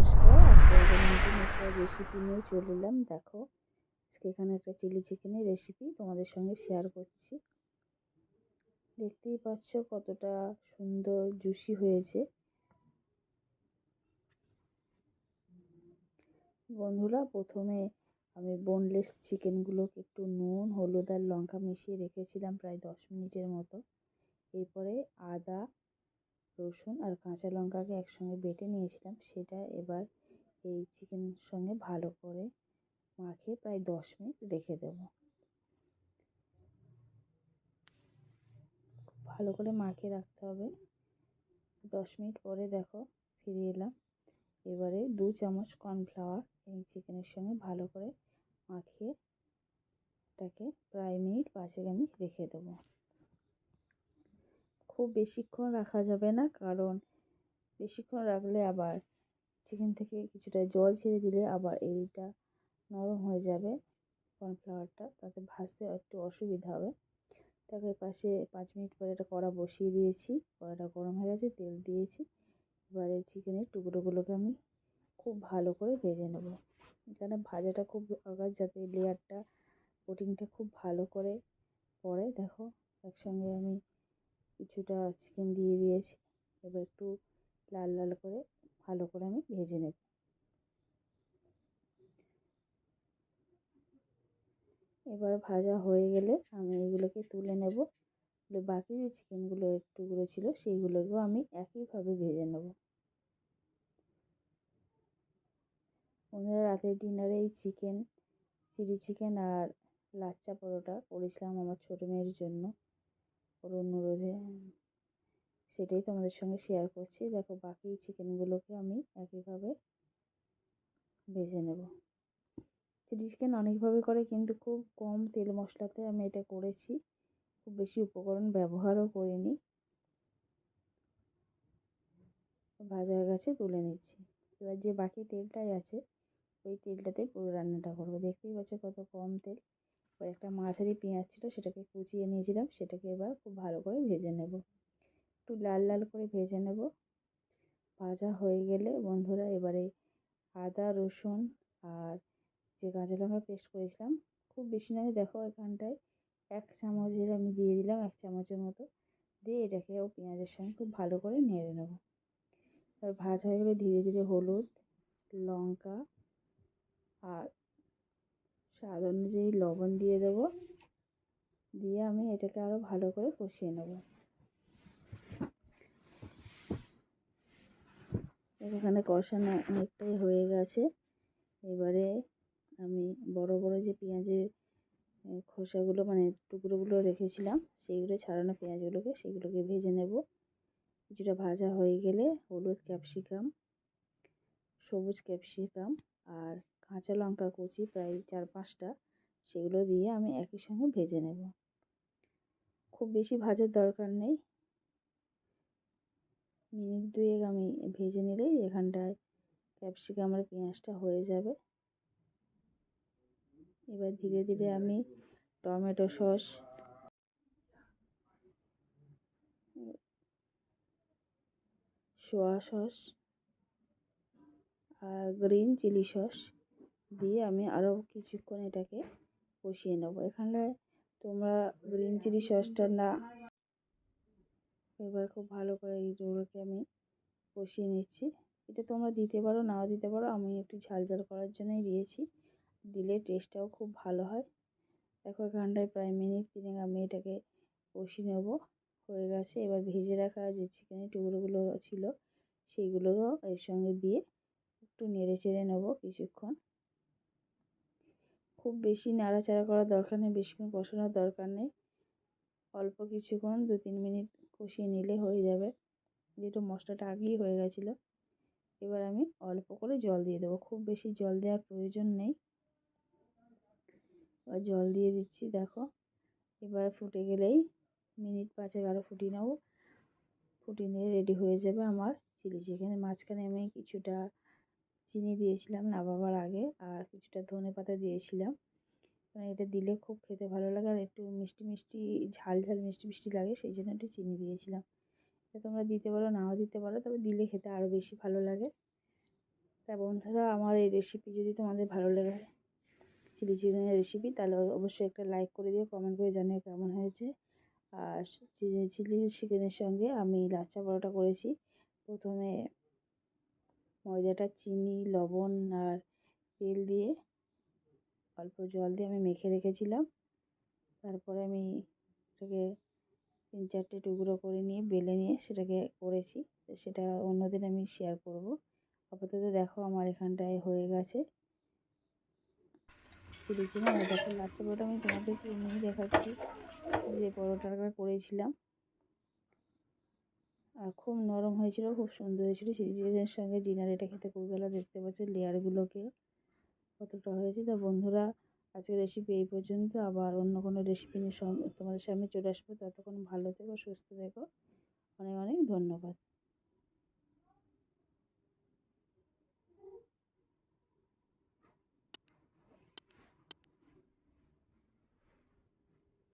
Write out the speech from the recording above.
নমস্কার। আজকে নতুন একটা রেসিপি নিয়ে চলে এলাম। দেখো, আজকে এখানে একটা চিলি চিকেনের রেসিপি তোমাদের সঙ্গে শেয়ার করছি। দেখতেই পাচ্ছ কতটা সুন্দর জুসি হয়েছে। বন্ধুরা, প্রথমে আমি বোনলেস চিকেনগুলোকে একটু নুন, হলুদ আর লঙ্কা মিশিয়ে রেখেছিলাম প্রায় দশ মিনিটের মতো। এরপরে আদা রসুন আর কাঁচা লঙ্কাকে একসঙ্গে বেটে নিয়েছিলাম। সেটা এবার এই চিকেনের সঙ্গে ভালো করে মাখিয়ে প্রায় দশ মিনিট রেখে দেব। ভালো করে মাখিয়ে রাখতে হবে। দশ মিনিট পরে দেখো ফিরে এলাম। এবারে দু চামচ কর্নফ্লাওয়ার এই চিকেনের সঙ্গে ভালো করে মাখিয়ে এটাকে প্রায় মিনিট পাঁচেক আমি রেখে দেবো। খুব বেশিক্ষণ রাখা যাবে না, কারণ বেশিক্ষণ রাখলে আবার চিকেন থেকে কিছুটা জল ছেড়ে দিলে আবার এইটা নরম হয়ে যাবে কর্নফ্লাওয়ারটা, তাতে ভাজতে একটু অসুবিধা হবে। তাকে পাশে পাঁচ মিনিট পরে একটা কড়া বসিয়ে দিয়েছি, কড়াটা গরম হয়ে গেছে, তেল দিয়েছি। এবারে চিকেনের টুকরোগুলোকে আমি খুব ভালো করে ভেজে নেব। এখানে ভাজাটা খুব দরকার যাতে লেয়ারটা কোটিংটা খুব ভালো করে পরে দেখো। একসঙ্গে আমি কিছুটা চিকেন দিয়ে দিয়েছি। এবার একটু লাল লাল করে ভালো করে আমি ভেজে নেব। এবার ভাজা হয়ে গেলে আমি এগুলোকে তুলে নেব। বাকি যে চিকেনগুলো একটুগুলো ছিল সেইগুলোকেও আমি একইভাবে ভেজে নেব। বন্ধুরা, রাতের ডিনারে এই চিকেন চিলি চিকেন আর লাচ্চা পরোটা করেছিলাম আমার ছোটো মেয়ের জন্য। ওর অনুরোধে সেটাই তোমাদের সঙ্গে শেয়ার করছি। দেখো বাকি চিকেনগুলোকে আমি একইভাবে ভেজে নেব। চিলি চিকেন অনেকভাবে করে কিন্তু খুব কম তেল মশলাতে আমি এটা করেছি। খুব বেশি উপকরণ ব্যবহারও করিনি। ভাজা হয়ে গেছে তুলে নিচ্ছি। এবার যে বাকি তেলটাই আছে, ওই তেলটাতে পুরো রান্নাটা করব। দেখতেই পাচ্ছ কত কম তেল। একটা মাঝারি পেঁয়াজ ছিল সেটাকে কুচিয়ে নিয়েছিলাম, সেটাকে এবার খুব ভালো করে ভেজে নেব। একটু লাল লাল করে ভেজে নেব। ভাজা হয়ে গেলে বন্ধুরা এবারে আদা, রসুন আর যে কাঁচা লঙ্কা পেস্ট করেছিলাম, খুব বেশি নয়, দেখো এখানটায় এক চামচের আমি দিয়ে দিলাম, এক চামচের মতো। দিয়ে এটাকেও পেঁয়াজের সঙ্গে খুব ভালো করে নেড়ে নেব। এবার ভাজা হয়ে গেলে ধীরে ধীরে হলুদ, লঙ্কা আর স্বাদ অনুযায়ী লবণ দিয়ে দেব। দিয়ে আমি এটাকে আরও ভালো করে কষিয়ে নেব। এখানে কষানো অনেকটাই হয়ে গেছে। এবারে আমি বড় বড় যে পেঁয়াজের খোসাগুলো মানে টুকরোগুলো রেখেছিলাম সেইগুলো ছাড়ানো পেঁয়াজগুলোকে সেগুলোকে ভেজে নেব। কিছুটা ভাজা হয়ে গেলে হলুদ ক্যাপসিকাম, সবুজ ক্যাপসিকাম আর কাঁচা লঙ্কা কুচি প্রায় চার পাঁচটা, সেগুলো দিয়ে আমি একই সঙ্গে ভেজে নেব। খুব বেশি ভাজার দরকার নেই। মিনিট দুয়েক আমি ভেজে নিলেই এখানটায় ক্যাপসিকাম আর পেঁয়াজটা হয়ে যাবে। এবার ধীরে ধীরে আমি টমেটো সস, সোয়া সস আর গ্রিন চিলি সস দিয়ে আমি আরও কিছুক্ষণ এটাকে কষিয়ে নেব। এখানে তোমরা গ্রিন চিলি সসটা না এবার খুব ভালো করে এই এইগুলোকে আমি কষিয়ে নিচ্ছি। এটা তোমরা দিতে পারো, নাও দিতে পারো। আমি একটু ঝাল ঝাল করার জন্যই দিয়েছি। দিলে টেস্টটাও খুব ভালো হয়। দেখো, এখানটায় প্রায় মিনিট তিনেক আমি এটাকে কষিয়ে নেব। হয়ে গেছে। এবার ভেজে রাখা যে চিকেনের টুকরোগুলো ছিল, সেইগুলোও এর সঙ্গে দিয়ে একটু নেড়ে চেড়ে নেব কিছুক্ষণ। খুব বেশি নাড়াচাড়া করার দরকার নেই বেশিক্ষণ কষানোর দরকার নেই। অল্প কিছুক্ষণ দু তিন মিনিট কষিয়ে নিলে হয়ে যাবে। যেহেতু মশলাটা আগেই হয়ে গেছিল, এবার আমি অল্প করে জল দিয়ে দেবো। খুব বেশি জল দেওয়ার প্রয়োজন নেই। এবার জল দিয়ে দিচ্ছি, দেখো। এবার ফুটে গেলেই মিনিট পাঁচেক আরও ফুটিয়ে নেব। ফুটিয়ে নিয়ে রেডি হয়ে যাবে আমার চিলি চিকেনের মাঝখানে আমি কিছুটা চিনি দিয়েছিলাম নামাবার আগে আর কিছুটা ধনে পাতা দিয়েছিলাম। কারণ এটা দিলে খুব খেতে ভালো লাগে আর একটু মিষ্টি মিষ্টি, ঝাল ঝাল মিষ্টি মিষ্টি লাগে, সেই জন্য একটু চিনি দিয়েছিলাম। এটা তোমরা দিতে পারো, নাও দিতে পারো, তবে দিলে খেতে আরও বেশি ভালো লাগে। তা বন্ধুরা, আমার এই রেসিপি যদি তোমাদের ভালো লাগে, চিলি চিকেনের রেসিপি তাহলে অবশ্যই একটা লাইক করে দিও কমেন্ট করে জানিও কেমন হয়েছে। আর চিলি চিকেনের সঙ্গে আমি লাচ্চা পরোটা করেছি। প্রথমে ময়দাটা চিনি, লবণ আর তেল দিয়ে অল্প জল দিয়ে আমি মেখে রেখেছিলাম। তারপরে আমি এটাকে তিন চারটে টুকরো করে নিয়ে বেলে নিয়ে সেটাকে করেছি। সেটা অন্যদিন আমি শেয়ার করব। আপাতত দেখো আমার এখানটায় হয়ে গেছে। দেখো লাচ্চা পরোটা আমি তোমাদেরকে এমনি দেখাচ্ছি। যে পরোটাটা করেছিলাম। আর খুব নরম হয়েছিল, খুব সুন্দর হয়েছিল। চিকেনের সঙ্গে ডিনার এটা খেতে খুব ভালো দেখতে পাচ্ছ লেয়ারগুলোকে কতটা হয়েছে। তো বন্ধুরা, আজকের রেসিপি এই পর্যন্ত। আবার অন্য কোনো রেসিপি নিয়ে তোমাদের সামনে চলে আসব। ততক্ষণ ভালো থেকো, সুস্থ থেকো। অনেক অনেক ধন্যবাদ।